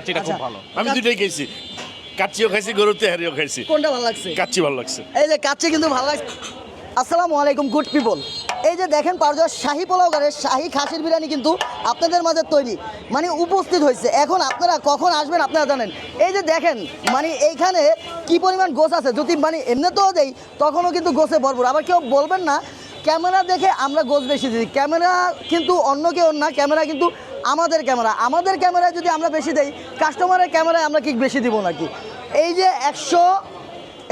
কাচ্চিটা খুব ভালো। আমি দুটাই খাইছি কাচ্চিও খাইছি গরুর তেহারিও খাইছি। কোনটা ভালো লাগছে? কাচ্চি ভালো লাগছে। এই যে কাচ্চি কিন্তু ভালো লাগছে। আসসালামু আলাইকুম গুড পিপল এই যে দেখেন শাহি শাহি খাসির বিরিয়ানি কিন্তু আপনাদের মাঝে তৈরি। মানে উপস্থিত হয়েছে। এখন আপনারা কখন আসবেন আপনারা জানেন। এই যে দেখেন মানে এইখানে কি পরিমাণ গোছ আছে? যদি মানে এমনিতেও দেই তখনও কিন্তু গোছে ভরপুর। আবার কেউ বলবেন না ক্যামেরা দেখে আমরা গোছ বেশি দিই। ক্যামেরা কিন্তু অন্য কেউ না ক্যামেরা কিন্তু আমাদের ক্যামেরা, আমাদের ক্যামেরায় যদি আমরা বেশি দেই কাস্টমারের ক্যামেরায় আমরা কি বেশি দিব নাকি? এই যে একশো,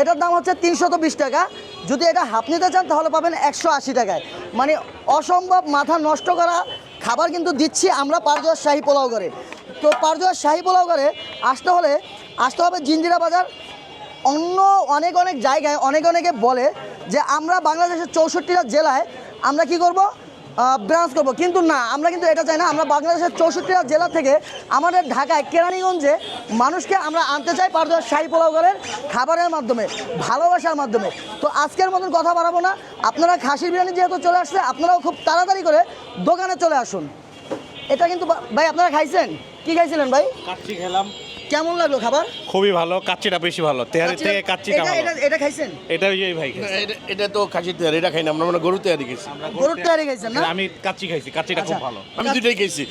এটার দাম হচ্ছে তিনশত বিশ টাকা। যদি এটা হাফ নিতে চান, তাহলে পাবেন একশো আশি টাকায়। মানে অসম্ভব মাথা নষ্ট করা খাবার কিন্তু দিচ্ছি আমরা পারজোয়ার শাহী পোলাও করে তো পারজোয়ার শাহী পোলাও করে আসতে হলে আসতে হবে জিঞ্জিরা বাজার। অন্য অনেক অনেক জায়গায় অনেক অনেকে বলে যে আমরা বাংলাদেশের চৌষট্টিটা জেলায় আমরা কি করব? ব্রাঞ্চ করব। কিন্তু না, আমরা কিন্তু এটা চাই না। আমরা বাংলাদেশের চৌষট্টিটা জেলা থেকে আমাদের ঢাকায়, কেরানীগঞ্জে মানুষকে আমরা আনতে চাই পারদোয়ার শাহী পোলাও ঘরের খাবারের মাধ্যমে, ভালোবাসার মাধ্যমে। তো আজকের মতন কথা বাড়াবো না। আপনারা খাসির বিরিয়ানি যেহেতু চলে আসছে, আপনারাও খুব তাড়াতাড়ি করে দোকানে চলে আসুন। এটা কিন্তু ভাই, আপনারা খাইছেন? কি খাইছিলেন ভাই? খেলাম। কেমন লাগল খাবার? খুবই ভালো কাচ্চিটা বেশি ভালো তেহারি থেকে কাচ্চিটা এটা- ভালো। এটা- এটা খাইছেন? এটা ওই ভাই খাইছে। এটা এটা তো খাসির তেহারি এটা খাই না আমরা মানে গরুর তেহারি খাইছি। গরুর তেহারি খাইছেন না? আমি কাচ্চি খাইছি কাচ্চিটা খুব আচ্ছা। ভালো। আমি দুটোই খাইছি।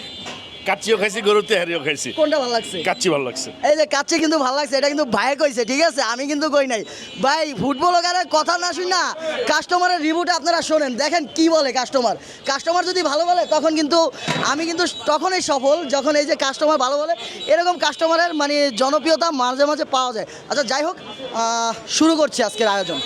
কাচ্চিও খাইছি গরুর তেহারিও খাইছি। কোনটা ভালো লাগছে? কাচ্চি ভালো লাগছে। এই যে কাচ্চি কিন্তু ভালো লাগছে এটা কিন্তু ভাই কইছে ঠিক আছে? আমি কিন্তু কই নাই। ভাই ফুটবল ওখানের কথা না শুন না কাস্টমারের রিভিউটা আপনারা শোনেন দেখেন কি বলে কাস্টমার। কাস্টমার যদি ভালো বলে তখন কিন্তু আমি কিন্তু তখনই সফল যখন এই যে কাস্টমার ভালো বলে এরকম কাস্টমারের মানে জনপ্রিয়তা মাঝে মাঝে পাওয়া যায়। আচ্ছা যাই হোক শুরু করছি আজকের আয়োজন।